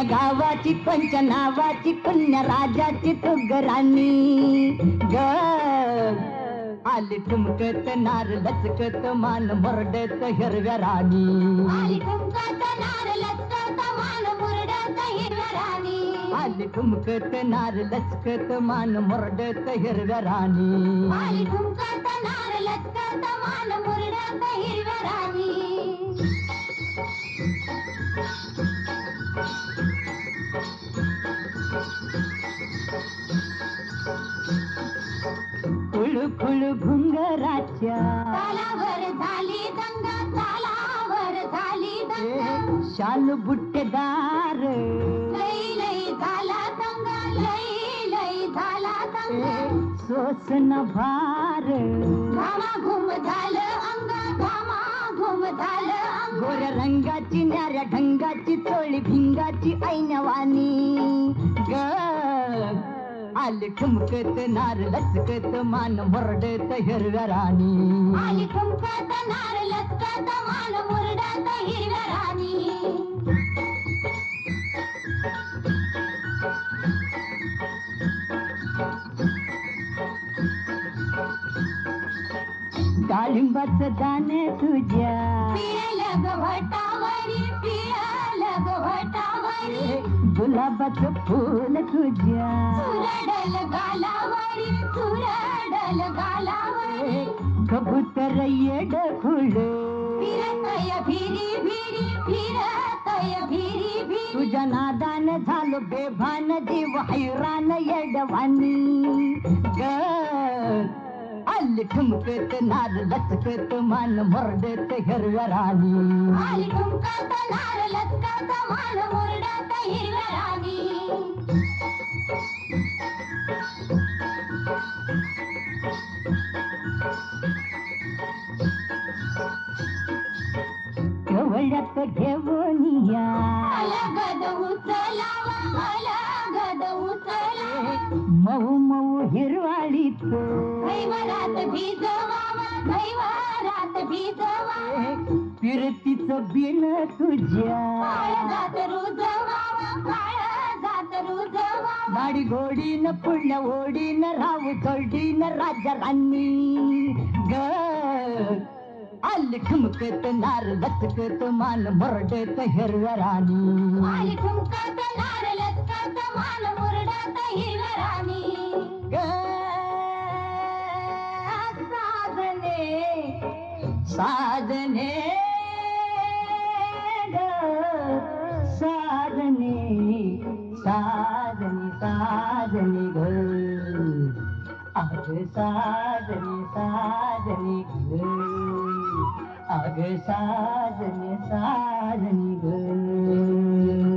पुण्य गावाची पंच नावाची पुण्य राजाची तुगराणी ग आली ठुमकत नार लचकत मान मरडत हिरव्या राणी. आली ठुमकत नार लचकत मान मुरडत हिरव्या राणी. आली ठुमकत नार लचकत मान मरडत हिरव्या राणी. आली ठुमकत नार लचकत मान मुरडत हिरव्या राणी. घुंगराच्या तालावर झाली दंग तालावर झाली दंग. शाल बुट्टेदार. लई लई झाला दंग लई लई झाला दंग. सोसन भार. घामा घुम झालं अंग घामा घुम झालं अंग. गोऱ्या रंगाची न्याऱ्या ढंगाची आली ठुमकत नार लचकत मान मरडत हिरव्या राणी. आली ठुमकत नार लचकत मान मुरडत हिरव्या राणी. डाळिंबाचं दाणे तुझ्या. पिळलं गव्हाटावरी पिळलं गव्हाटावरी गुलाबाचं फूल तुझ्या. कबूतर येड फुल. तुझ्या नादान झालो बेभान जीव हैरान येडवानी. ग आली ठुमकत नार लचकत मान मरडत हिरव्या राणी. आली ठुमकत नार लचकत मान मुरडत हिरव्या राणी. कवळ्यात घेऊन या. उचलावा अलगद उचलावा. मऊ मऊ हिरवाळीत. फिरतीचं बिन तुझ्या. काळजात रुजवावा काळजात रुजवावा गाडी घोडीन पुढल्या ओढीन राव चढीन राजा राणी ग आली ठुमकत नार लचकत मान मरडत हिरव्या राणी. आली ठुमकत साधने साधने साधने साधने साधने ग. अग साधने साधने ग. अग साधने साधने ग.